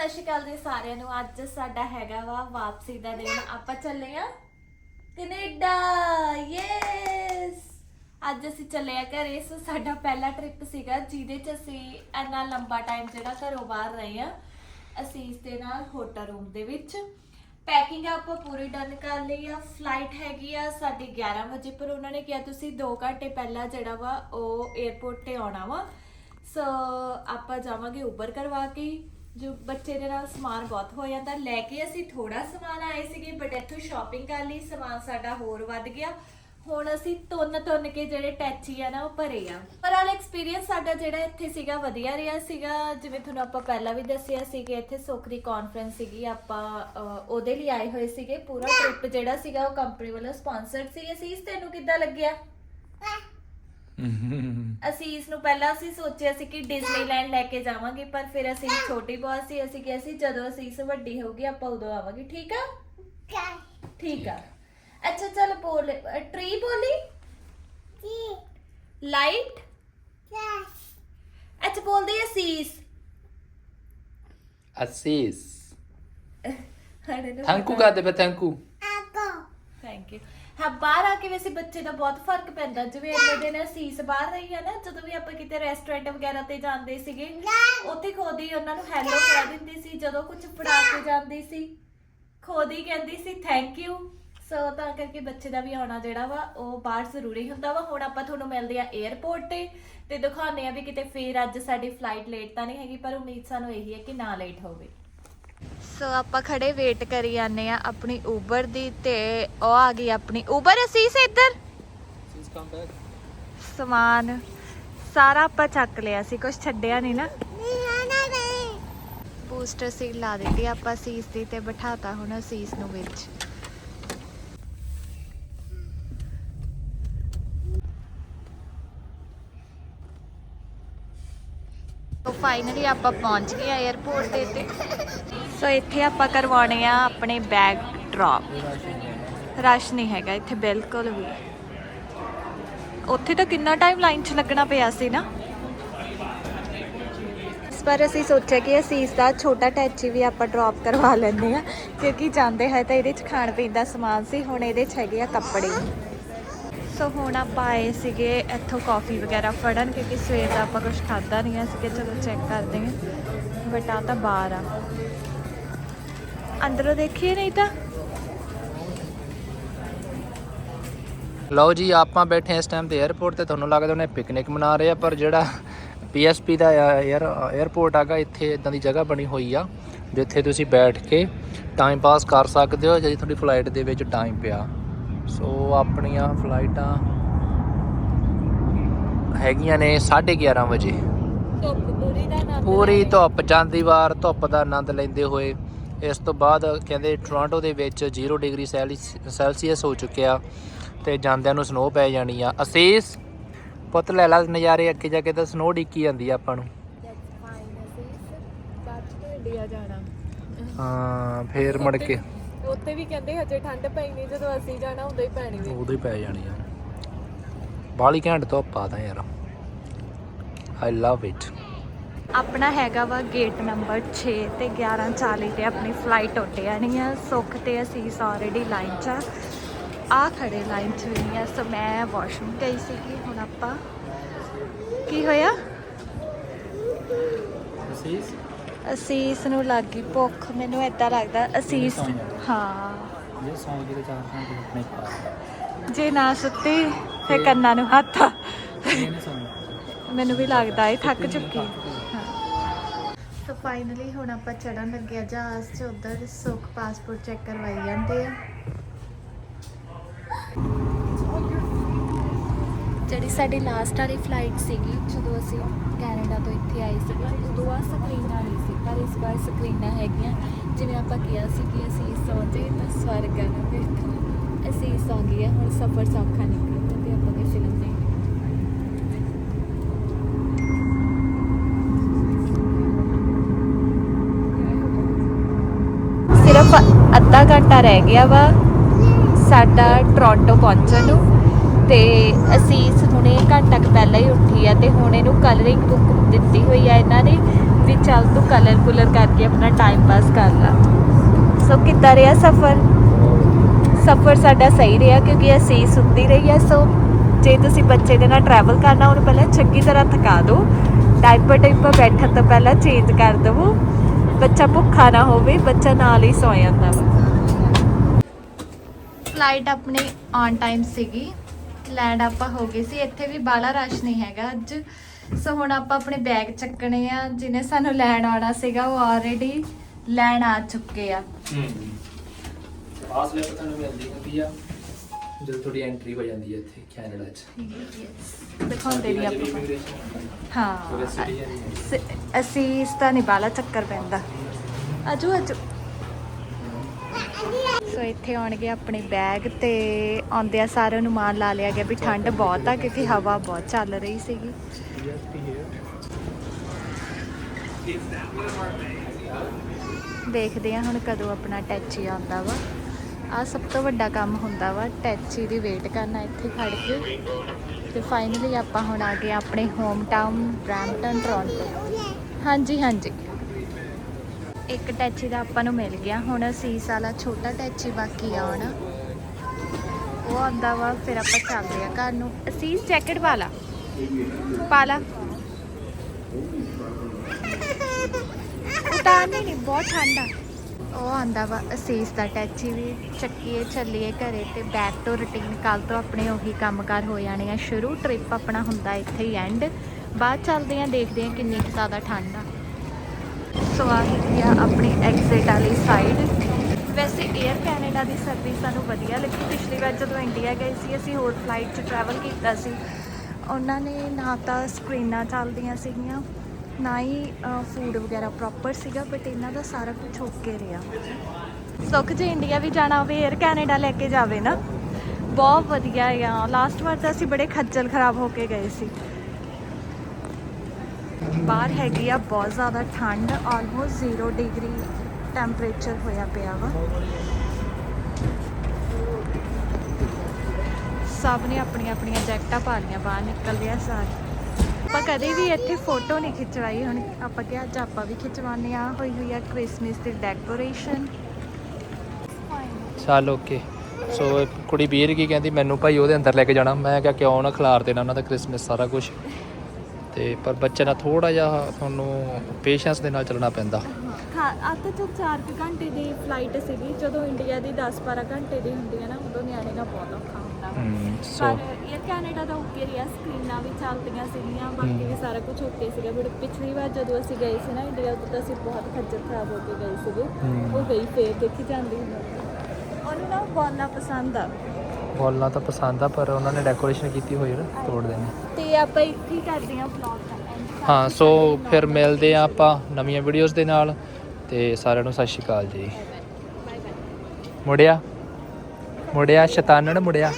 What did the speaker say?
ਸਤਿ ਸ਼੍ਰੀ ਅਕਾਲ ਜੀ ਸਾਰਿਆਂ ਨੂੰ। ਅੱਜ ਸਾਡਾ ਹੈਗਾ ਵਾ ਵਾਪਸੀ ਦਾ ਦਿਨ। ਆਪਾਂ ਚੱਲੇ ਆ ਕੈਨੇਡਾ। ਯੈਸ! ਅੱਜ ਅਸੀਂ ਚੱਲੇ ਆ ਘਰੇ। ਸੋ ਸਾਡਾ ਪਹਿਲਾ ਟ੍ਰਿਪ ਸੀਗਾ, ਜਿਹਦੇ ਚ ਅਸੀਂ ਇੰਨਾ ਲੰਬਾ ਟਾਈਮ ਜਿਹੜਾ ਘਰੋਂ ਬਾਹਰ ਰਹੇ ਆ, ਅਸੀਂ ਇਸ ਦੇ ਨਾਲ ਹੋਟਲ ਰੂਮ ਦੇ ਵਿੱਚ ਪੈਕਿੰਗ ਆਪਾਂ ਪੂਰੀ ਡਨ ਕਰ ਲਈ ਆ। ਫਲਾਈਟ ਹੈਗੀ ਆ ਸਾਡੀ 11 ਵਜੇ, ਪਰ ਉਹਨਾਂ ਨੇ ਕਿਹਾ ਤੁਸੀਂ 2 ਘੰਟੇ ਪਹਿਲਾਂ ਜਿਹੜਾ ਵਾ ਉਹ 에어ਪੋਰਟ ਤੇ ਆਉਣਾ ਵਾ। ਸੋ ਆਪਾਂ ਜਾਵਾਂਗੇ ਉਬਰ ਕਰਵਾ ਕੇ। ਜੋ ਬੱਚੇ ਦੇ ਨਾਲ ਸਮਾਨ ਬਹੁਤ ਹੋ ਜਾਂਦਾ ਲੈ ਕੇ ਅਸੀਂ ਥੋੜਾ ਸਮਾਨ ਆਏ ਸੀਗੇ ਬਟ ਇੱਥੋਂ ਸ਼ਾਪਿੰਗ ਕਰ ਲਈ ਸਮਾਨ ਸਾਡਾ ਹੋਰ ਵੱਧ ਗਿਆ। ਹੁਣ ਅਸੀਂ ਤੁੰਨ ਤੁੰਨ ਕੇ ਜਿਹੜੇ ਟੈਚੀ ਆ ਨਾ ਉਹ ਭਰੇ ਆ। ਪਰ ਆਲ ਐਕਸਪੀਰੀਅੰਸ ਸਾਡਾ ਜਿਹੜਾ ਇੱਥੇ ਸੀਗਾ ਵਧੀਆ ਰਿਹਾ ਸੀਗਾ। ਜਿਵੇਂ ਤੁਹਾਨੂੰ ਆਪਾਂ ਪਹਿਲਾਂ ਵੀ ਦੱਸਿਆ ਸੀ ਕਿ ਇੱਥੇ ਸੋਕਰੀ ਦੀ ਕਾਨਫਰੰਸ ਸੀਗੀ ਆਪਾਂ ਅਹ, ਉਹਦੇ ਲਈ ਆਏ ਹੋਏ ਸੀਗੇ। ਪੂਰਾ ਟ੍ਰਿਪ ਜਿਹੜਾ ਸੀਗਾ ਉਹ ਕੰਪਨੀ ਵੱਲੋਂ ਸਪਾਂਸਰਡ ਸੀ ਅਸੀਂ ਤੈਨੂੰ ਕਿੱਦਾਂ ਲੱਗਿਆ? ਅਸੀਂ ਇਸ ਨੂੰ ਪਹਿਲਾਂ ਅਸੀਂ ਸੋਚਿਆ ਸੀ ਕਿ ਡਿਜ਼ਨੀਲੈਂਡ ਲੈ ਕੇ ਜਾਵਾਂਗੇ ਪਰ ਫਿਰ ਅਸੀਂ ਛੋਟੀ ਬਹੁਤ ਸੀ ਅਸੀਂ ਕਿਹਾ ਸੀ ਜਦੋਂ ਅਸੀਂ ਇਸ ਵੱਡੀ ਹੋਊਗੀ ਆਪਾਂ ਉਦੋਂ ਆਵਾਂਗੇ ਠੀਕ ਆ? ਠੀਕ ਆ। ਅੱਛਾ ਚਲ ਬੋਲ ਟਰੀ ਬੋਲੀ? ਲਾਈਟ ਅੱਛਾ ਬੋਲਦੇ ਆ ਸੀਸ। ਅਸੀਸ ਥੈਂਕੂ ਕਹਤੇ ਪੇ ਥੈਂਕੂ ਥੈਂਕ ਯੂ ਹਾਂ, ਬਾਹਰ ਆ ਕੇ ਵੈਸੇ ਬੱਚੇ ਦਾ ਬਹੁਤ ਫ਼ਰਕ ਪੈਂਦਾ, ਜਿਵੇਂ ਇੰਨੇ ਦਿਨ ਅਸੀਸ ਬਾਹਰ ਰਹੀ ਆ ਨਾ, ਜਦੋਂ ਵੀ ਆਪਾਂ ਕਿਤੇ ਰੈਸਟੋਰੈਂਟ ਵਗੈਰਾ ਤੇ ਜਾਂਦੇ ਸੀਗੇ, ਉੱਥੇ ਖੁਦ ਹੀ ਉਹਨਾਂ ਨੂੰ ਹੈਲੋ ਕਹਿ ਦਿੰਦੀ ਸੀ, ਜਦੋਂ ਕੁਝ ਫੜਾ ਕੇ ਜਾਂਦੀ ਸੀ। ਖੁਦ ਹੀ ਕਹਿੰਦੀ ਸੀ ਥੈਂਕ ਯੂ ਸੋ ਤਾਂ ਕਰਕੇ ਬੱਚੇ ਦਾ ਵੀ ਆਉਣਾ ਜਿਹੜਾ ਵਾ, ਉਹ ਬਾਹਰ ਜ਼ਰੂਰੀ ਹੁੰਦਾ ਵਾ। ਹੁਣ ਆਪਾਂ ਤੁਹਾਨੂੰ ਮਿਲਦੇ ਆ 에어ਪੋਰਟ ਤੇ ਤੇ ਦਿਖਾਉਂਦੇ ਆ ਵੀ ਕਿਤੇ ਫੇਰ ਅੱਜ ਸਾਡੀ ਫਲਾਈਟ ਲੇਟ ਤਾਂ ਨਹੀਂ ਹੈਗੀ, ਪਰ ਉਮੀਦ ਸਾਨੂੰ ਇਹੀ ਹੈ ਕਿ ਨਾ ਲੇਟ ਹੋਵੇ। ਸੋ ਆਪਾਂ ਖੜੇ ਵੇਟ ਕਰੀ ਜਾਂਦੇ ਆ ਆਪਣੀ ਉਬਰ ਦੀ ਤੇ ਉਹ ਆ ਗਈ ਆਪਣੀ ਉਬਰ ਅਸੀਸ ਇੱਧਰ? ਸਮਾਨ ਸਾਰਾ ਆਪਾਂ ਚੱਕ ਲਿਆ ਸੀ ਕੁਝ ਛੱਡਿਆ ਨਹੀਂ ਨਾ। ਬੂਸਟਰ ਸੀਟ ਲਾ ਦਿੱਤੀ ਆਪਾਂ ਸੀਸ ਦੀ ਤੇ ਬਿਠਾਤਾ ਹੁਣ ਸੀਸ ਨੂੰ ਵਿੱਚ। ਸੋ ਫਾਈਨਲੀ ਆਪਾਂ ਪਹੁੰਚ ਗਏ ਆ 에어ਪੋਰਟ ਦੇ ਤੇ ਸੋ ਇੱਥੇ ਆਪਾਂ ਕਰਵਾਉਣੇ ਆ ਆਪਣੇ ਬੈਗ ਡ੍ਰੌਪ ਰਸ਼ ਨਹੀਂ ਹੈਗਾ, ਇੱਥੇ ਬਿਲਕੁਲ ਵੀ। ਉੱਥੇ ਤਾਂ ਕਿੰਨਾ ਟਾਈਮ ਲਾਈਨ 'ਚ ਲੱਗਣਾ ਪਿਆ ਸੀ ਨਾ? ਇਸ ਪਰ ਅਸੀਂ ਸੋਚਿਆ ਕਿ ਅਸੀਂ ਇਸ ਦਾ ਛੋਟਾ ਟੈਚੀ ਵੀ ਆਪਾਂ ਡ੍ਰੌਪ ਕਰਵਾ ਲੈਂਦੇ ਆ, ਕਿਉਂਕਿ ਜਾਂਦੇ ਹੈ ਤਾਂ ਇਹਦੇ 'ਚ ਖਾਣ ਪੀਣ ਦਾ ਸਮਾਨ ਸੀ, ਹੁਣ ਇਹਦੇ 'ਚ ਹੈਗੇ ਆ ਕੱਪੜੇ। ਸੋ ਹੁਣ ਆਪਾਂ ਆਏ ਸੀਗੇ ਇੱਥੋਂ ਕਾਫੀ ਵਗੈਰਾ ਫੜਨ ਕਿਉਂਕਿ ਸਵੇਰ ਦਾ ਆਪਾਂ ਕੁਝ ਖਾਦਾ ਨਹੀਂ ਸੀ ਕਿ ਚਲੋ ਚੈੱਕ ਕਰਦੇ ਹਾਂ। ਬਟ ਆ ਤਾਂ ਬਾਹਰ ਆ। ਅੰਦਰੋਂ ਦੇਖੀਏ ਨਹੀਂ ਤਾਂ। ਲਓ ਜੀ, ਆਪਾਂ ਬੈਠੇ ਇਸ ਟਾਈਮ ਤੇ 에어ਪੋਰਟ ਤੇ। ਤੁਹਾਨੂੰ ਲੱਗਦਾ ਉਹਨੇ ਪਿਕਨਿਕ ਮਨਾ ਰਹੇ ਆ ਪਰ ਜਿਹੜਾ ਪੀਐਸਪੀ ਦਾ ਯਾਰ 에어ਪੋਰਟ ਆਗਾ ਇੱਥੇ ਇਦਾਂ ਦੀ ਜਗ੍ਹਾ ਬਣੀ ਹੋਈ ਆ, ਜਿੱਥੇ ਤੁਸੀਂ ਬੈਠ ਕੇ ਟਾਈਮ ਪਾਸ ਕਰ ਸਕਦੇ ਹੋ। ਜੇ ਤੁਹਾਡੀ ਫਲਾਈਟ ਦੇ ਵਿੱਚ ਟਾਈਮ ਪਿਆ। ਸੋ ਆਪਣੀਆਂ ਫਲਾਈਟਾਂ ਹੈਗੀਆਂ ਨੇ 11:30 ਵਜੇ। ਧੁੱਪ ਪੂਰੀ ਦਾ ਨਾਮ ਪੂਰੀ ਧੁੱਪ ਜਾਂਦੀ ਵਾਰ ਧੁੱਪ ਦਾ ਆਨੰਦ ਲੈਂਦੇ ਹੋਏ। ਇਸ ਤੋਂ ਬਾਅਦ ਕਹਿੰਦੇ ਟੋਰਾਂਟੋ ਦੇ ਵਿੱਚ 0 ਡਿਗਰੀ ਸੈਲਿਸ- ਸੈਲਸੀਅਸ ਹੋ ਚੁੱਕਿਆ ਤੇ ਜਾਂਦਿਆਂ ਨੂੰ ਸਨੋ ਪੈ ਜਾਣੀ ਆ। ਅਸੀਸ ਪੁੱਤ ਲੈ ਲਾ ਨਜ਼ਾਰੇ ਅੱਗੇ ਜਾ ਕੇ ਤਾਂ ਸਨੋ ਡਿੱਕੀ ਜਾਂਦੀ ਆ ਆਪਾਂ ਨੂੰ। ਹਾਂ ਫੇਰ ਮੁੜ ਕੇ। ਉੱਥੇ ਵੀ ਕਹਿੰਦੇ ਹਜੇ ਠੰਡ ਪੈਣੀ ਜਦੋਂ ਅਸੀਂ ਜਾਣਾ ਉਦੋਂ ਹੀ ਪੈਣੀ ਵੀ ਉਦੋਂ ਹੀ ਪੈ ਜਾਣੀ ਆ। ਬਾਲੀ ਘੈਂਟ ਧੁੱਪ ਆ ਤਾਂ ਯਾਰ। ਆਈ ਲਵ ਇਟ ਆਪਣਾ ਹੈਗਾ ਵਾ ਗੇਟ ਨੰਬਰ 6 ਤੇ 11:40 ਤੇ ਆਪਣੀ ਫਲਾਈਟ ਉੱਡ ਜਾਣੀ ਆ। ਸੁੱਖ ਤੇ ਅਸੀਂ ਆਲਰੇਡੀ ਲਾਈਨ 'ਚ ਆ। ਆ ਖੜੇ ਲਾਈਨ 'ਚ ਵੀ ਆ। ਸੋ ਮੈਂ ਵਾਸ਼ਰੂਮ ਗਈ ਸੀਗੀ ਹੁਣ ਆਪਾਂ ਕੀ ਹੋਇਆ? ਅਸੀਸ ਅਸੀਸ ਨੂੰ ਲੱਗ ਭੁੱਖ। ਮੈਨੂੰ ਏਦਾਂ ਲੱਗਦਾ ਅਸੀਸ ਹਾਂ। ਜੇ ਸੌਂ ਗਈ ਤੇ 4 ਘੰਟੇ ਆਪਣੇ ਪਾਸ ਜੇ ਨਾ ਸੁੱਤੀ ਫੇ ਕੰਨਾਂ ਨੂੰ ਹੱਥ ਆ। ਇਹ ਨਹੀਂ ਸੌਂ ਮੈਨੂੰ ਵੀ ਲੱਗਦਾ ਇਹ ਥੱਕ ਚੁੱਕੀ ਸੋ ਫਾਈਨਲੀ ਹੁਣ ਆਪਾਂ ਚੜਨ ਲੱਗਿਆ ਜਹਾਜ਼ 'ਚ ਉਧਰ ਸੁੱਖ ਪਾਸਪੋਰਟ ਚੈੱਕ ਕਰਵਾਈ ਜਾਂਦੇ ਆ। ਜਿਹੜੀ ਸਾਡੀ ਲਾਸਟ ਵਾਲੀ ਫਲਾਈਟ ਸੀਗੀ ਜਦੋਂ ਅਸੀਂ ਕੈਨੇਡਾ ਤੋਂ ਇੱਥੇ ਆਏ ਸੀ ਉਦੋਂ ਆ ਸਕਰੀਨਾਂ ਨਹੀਂ ਸੀ ਸਕਰੀਨਾਂ ਹੈਗੀਆਂ। ਜਿਵੇਂ ਆਪਾਂ ਕਿਹਾ ਸੀ ਕਿ ਅਸੀਂ ਸੌਂ ਜੇ ਤਾਂ ਸਵਰਗ ਆ ਨਾ ਫਿਰ ਅਸੀਂ ਸੌਂ ਗਏ ਹੁਣ ਸਫ਼ਰ ਸੌਖਾ ਨਿਕਲੂਗਾ ਤੇ ਆਪਾਂ ਕੋਈ ਫਿਲਮ ਨਹੀਂ ਸਿਰਫ ਅੱਧਾ ਘੰਟਾ ਰਹਿ ਗਿਆ ਵਾ ਸਾਡਾ ਟੋਰਾਂਟੋ ਪਹੁੰਚਣ ਨੂੰ ਤੇ ਅਸੀਂ ਇਸ ਹੁਣੇ ਘੰਟਾ ਕੁ ਪਹਿਲਾਂ ਹੀ ਉੱਠੀ ਆ ਤੇ ਹੁਣ ਇਹਨੂੰ ਕਲਰਿੰਗ ਬੁੱਕ ਦਿੱਤੀ ਹੋਈ ਆ ਇਹਨਾਂ ਨੇ। ਵੀ ਚੱਲ ਤੂੰ ਕਲਰ ਕੁਲਰ ਕਰਕੇ ਆਪਣਾ ਟਾਈਮ ਪਾਸ ਕਰ ਲਾ। ਸੋ ਕਿੱਦਾਂ ਰਿਹਾ ਸਫ਼ਰ? ਸਫ਼ਰ ਸਾਡਾ ਸਹੀ ਰਿਹਾ ਕਿਉਂਕਿ ਅਸੀਂ ਸੁੱਤੀ ਰਹੀ ਆ ਸੋ ਜੇ ਤੁਸੀਂ ਬੱਚੇ ਦੇ ਨਾਲ ਟਰੈਵਲ ਕਰਨਾ ਉਹਨੂੰ ਪਹਿਲਾਂ ਚੰਗੀ ਤਰ੍ਹਾਂ ਥਕਾ ਦਿਓ। ਡਾਈਪਰ ਟਾਈਪਰ ਬੈਠਣ ਤੋਂ ਪਹਿਲਾਂ ਚੇਂਜ ਕਰ ਦਵੋ। ਬੱਚਾ ਭੁੱਖਾ ਨਾ ਹੋਵੇ, ਬੱਚਾ ਨਾਲ ਹੀ ਸੌ ਜਾਂਦਾ ਵਾ। ਫਲਾਈਟ ਆਪਣੀ ਔਨ ਟਾਈਮ ਸੀਗੀ। ਲੈਂਡ ਆਪਾਂ ਹੋ ਗਏ ਸੀ। ਇੱਥੇ ਵੀ ਬਾਲਾ ਰਸ਼ ਨਹੀਂ ਹੈਗਾ। ਅੱਜ ਸੋ ਹੁਣ ਆਪਾਂ ਆਪਣੇ ਬੈਗ ਚੱਕਣੇ ਆ ਜਿਹਨੇ ਸਾਨੂੰ ਲੈਣ ਆਉਣਾ ਸੀਗਾ ਉਹ ਆਲਰੇਡੀ ਲੈਣ ਆ ਚੁੱਕੇ ਆ। ਹੂੰ। ਪਾਸ ਲੈ ਤੁਹਾਨੂੰ ਮਿਲਦੀ ਹੁੰਦੀ ਆ ਜਦੋਂ ਤੁਹਾਡੀ ਐਂਟਰੀ ਹੋ ਜਾਂਦੀ ਹੈ ਇੱਥੇ ਕੈਨੇਡਾ 'ਚ। ਦਿਖਾਉਂਦੇ ਨਹੀਂ ਆਪਾਂ Immigration, ਹਾਂ tourist citizen ਹੀ ਹੈ। ਸ- ਅਸੀਂ ਇਸ ਦਾ ਨਹੀਂ ਬਾਲਾ ਚੱਕਰ ਪੈਂਦਾ। ਆਜੋ ਆਜੋ। ਸੋ ਇੱਥੇ ਆਉਣਗੇ ਆਪਣੇ ਬੈਗ ਤੇ ਆਉਂਦਿਆਂ ਸਾਰਿਆਂ ਨੂੰ ਮਾਨ ਲਾ ਲਿਆ ਗਿਆ ਵੀ ਠੰਡ ਬਹੁਤ ਆ ਕਿਉਂਕਿ ਹਵਾ ਬਹੁਤ ਚੱਲ ਰਹੀ ਸੀਗੀ। ਦੇਖਦੇ ਆ ਹੁਣ ਕਦੋਂ ਆਪਣਾ ਟੈਚੀ ਆਉਂਦਾ ਵਾ। ਆ ਸਭ ਤੋਂ ਵੱਡਾ ਕੰਮ ਹੁੰਦਾ ਵਾ, ਟੈਚੀ ਦੀ ਵੇਟ ਕਰਨਾ ਇੱਥੇ ਖੜ ਕੇ। ਤੇ ਫਾਈਨਲੀ ਆਪਾਂ ਹੁਣ ਆ ਗਏ ਆਪਣੇ ਹੋਮ ਟਾਊਨ ਬ੍ਰੈਂਪਟਨ, ਟੋਰਾਂਟੋ। ਹਾਂਜੀ ਹਾਂਜੀ। ਇੱਕ ਟੈਚੀ ਦਾ ਆਪਾਂ ਨੂੰ ਮਿਲ ਗਿਆ। ਹੁਣ ਅਸੀਸ ਵਾਲਾ ਛੋਟਾ ਟੈਚੀ ਬਾਕੀ ਆ ਆਉਣਾ ਉਹ ਆਉਂਦਾ ਵਾ, ਫਿਰ ਆਪਾਂ ਚੱਲਦੇ ਆ ਘਰ ਨੂੰ। ਅਸੀਸ ਜੈਕਟ ਵਾਲਾ। ਪਾਲਾ ਉਤਾਰਨੀ ਨਹੀਂ ਬਹੁਤ ਠੰਡਾ ਉਹ ਆਂਦਾ ਵਾ ਅਸੀਸ ਦਾ ਟੈਚੀ ਵੀ ਚੱਕੀਏ ਚੱਲੀਏ ਘਰੇ ਤੇ ਬੈਕ ਟੂ ਰੁਟੀਨ ਕੱਲ ਤੋਂ ਆਪਣੇ ਉਹੀ ਕੰਮਕਾਰ ਹੋ ਜਾਣੇ ਆ ਸ਼ੁਰੂ ਟ੍ਰਿਪ ਆਪਣਾ ਹੁੰਦਾ ਇੱਥੇ ਹੀ ਐਂਡ ਬਾਅਦ ਚੱਲਦੇ ਆ ਦੇਖਦੇ ਆ ਕਿੰਨੀ ਕੁ ਜ਼ਿਆਦਾ ਠੰਡ ਆ ਸੋ ਆ ਹੈਗੀ ਆ ਆਪਣੀ ਐਗਜ਼ਿਟ ਵਾਲੀ ਸਾਈਡ ਵੈਸੇ 에ਅਰ ਕੈਨੇਡਾ ਦੀ ਸਰਵਿਸ ਸਾਨੂੰ ਵਧੀਆ ਲੱਗੀ ਪਿਛਲੀ ਵਾਰ ਜਦੋਂ ਇੰਡੀਆ ਗਏ ਸੀ ਅਸੀਂ ਹੋਰ ਫਲਾਈਟ 'ਚ ਟਰੈਵਲ ਕੀਤਾ ਸੀ ਉਹਨਾਂ ਨੇ ਨਾ ਤਾਂ ਸਕਰੀਨਾਂ ਚੱਲਦੀਆਂ ਸੀਗੀਆਂ, ਨਾ ਹੀ ਫੂਡ ਵਗੈਰਾ ਪ੍ਰੋਪਰ ਸੀਗਾ ਬਟ ਇਹਨਾਂ ਦਾ ਸਾਰਾ ਕੁਝ ਓਕੇ ਰਿਹਾ। ਸੁੱਖ ਜੇ ਇੰਡੀਆ ਵੀ ਜਾਣਾ ਹੋਵੇ 에ਅਰ ਕੈਨੇਡਾ ਲੈ ਕੇ ਜਾਵੇ ਨਾ, ਬਹੁਤ ਵਧੀਆ ਆ। ਲਾਸਟ ਵਾਰ ਤਾਂ ਅਸੀਂ ਬੜੇ ਖੱਜਲ ਖਰਾਬ ਹੋ ਕੇ ਗਏ ਸੀ। ਬਾਹਰ ਹੈਗੀ ਆ, ਬਹੁਤ ਜ਼ਿਆਦਾ ਠੰਡ ਆਲਮੋਸਟ 0 ਡਿਗਰੀ ਟੈਂਪਰੇਚਰ ਹੋਇਆ ਪਿਆ ਵਾ। ਸਭ ਨੇ ਆਪਣੀਆਂ ਆਪਣੀਆਂ ਜੈਕਟਾਂ ਪਾ ਲਈਆਂ ਬਾਹਰ ਨਿਕਲ ਲਿਆ ਸਾਰੇ। ਆਪਾਂ ਕਦੇ ਵੀ ਇੱਥੇ ਫੋਟੋ ਨਹੀਂ ਖਿਚਵਾਈ ਹੁਣ ਆਪਾਂ ਕਿਹਾ ਅੱਜ ਆਪਾਂ ਵੀ ਖਿਚਵਾਉਂਦੇ ਆ ਹੋਈ ਹੋਈ ਆ ਕ੍ਰਿਸਮਸ ਦੀ ਡੈਕੋਰੇਸ਼ਨ ਚੱਲ ਓਕੇ ਸੋ ਕੁੜੀ ਵੀਰ ਕੀ ਕਹਿੰਦੀ ਮੈਨੂੰ ਭਾਈ ਉਹਦੇ ਅੰਦਰ ਲੈ ਕੇ ਜਾਣਾ। ਮੈਂ ਕਿਹਾ ਕਿਉਂ ਨਾ ਖਿਲਾਰ ਦੇਣਾ ਉਹਨਾਂ ਦਾ ਕ੍ਰਿਸਮਸ ਸਾਰਾ ਕੁਝ ਤੇ ਪਰ ਬੱਚੇ ਨਾਲ ਥੋੜਾ ਜਿਹਾ ਤੁਹਾਨੂੰ ਪੇਸ਼ੈਂਸ ਦੇ ਨਾਲ ਚੱਲਣਾ ਪੈਂਦਾ। ਹਾਂ ਆ ਤਾਂ 4 ਘੰਟੇ ਦੀ ਫਲਾਈਟ ਸੀਗੀ। ਜਦੋਂ ਇੰਡੀਆ ਦੀ 10-12 ਘੰਟੇ ਦੀ ਹੁੰਦੀ ਹੈ ਨਾ ਉਦੋਂ ਨਿਆਣੇ ਦਾ ਬਹੁਤ ਔਖਾ। ਹੁੰਦਾ ਵਾ ਹੂੰ ਪਰ ਸੋ ਇਹ ਕੈਨੇਡਾ ਦਾ ਓਕੇ ਰਿਹਾ ਸਕਰੀਨਾਂ ਵੀ ਚੱਲਦੀਆਂ ਸੀਗੀਆਂ ਬਾਕੀ ਵੀ ਸਾਰਾ ਕੁਝ ਓਕੇ ਸੀਗਾ ਬਟ ਪਿਛਲੀ ਵਾਰ ਜਦੋਂ ਅਸੀਂ ਗਏ ਸੀ ਨਾ ਇੰਡੀਆ ਉਦੋਂ ਤਾਂ ਅਸੀਂ ਬਹੁਤ ਖੱਜਲ ਖਰਾਬ ਹੋ ਕੇ ਗਏ ਸੀਗੇ। ਹਮ। ਉਹ ਗਈ ਫੇਰ ਦੇਖੀ ਜਾਂਦੀ ਹੁੰਦੀ। ਉਹਨੂੰ ਨਾ ਬੋਲਣਾ ਪਸੰਦ ਆ। ਬੋਲਣਾ ਤਾਂ ਪਸੰਦ ਆ ਪਰ ਉਹਨਾਂ ਨੇ ਡੈਕੋਰੇਸ਼ਨ ਕੀਤੀ ਹੋਈ ਹੈ ਨਾ ਤੋੜ ਦੇਣੀ। ਤੇ ਆਪਾਂ ਇੱਥੇ ਹੀ ਕਰਦੇ ਹਾਂ ਵਲੌਗ ਦਾ end। ਹਾਂ ਸੋ ਫਿਰ ਮਿਲਦੇ ਆ ਆਪਾਂ ਨਵੀਆਂ ਵੀਡੀਓਜ਼ ਦੇ ਨਾਲ ਤੇ ਸਾਰਿਆਂ ਨੂੰ ਸਤਿ ਸ਼੍ਰੀ ਅਕਾਲ ਜੀ। ਬਾਏ ਬਾਏ ਮੁੜਿਆ ਮੁੜਿਆ ਸ਼ੈਤਾਨਣ ਮੁੜਿਆ।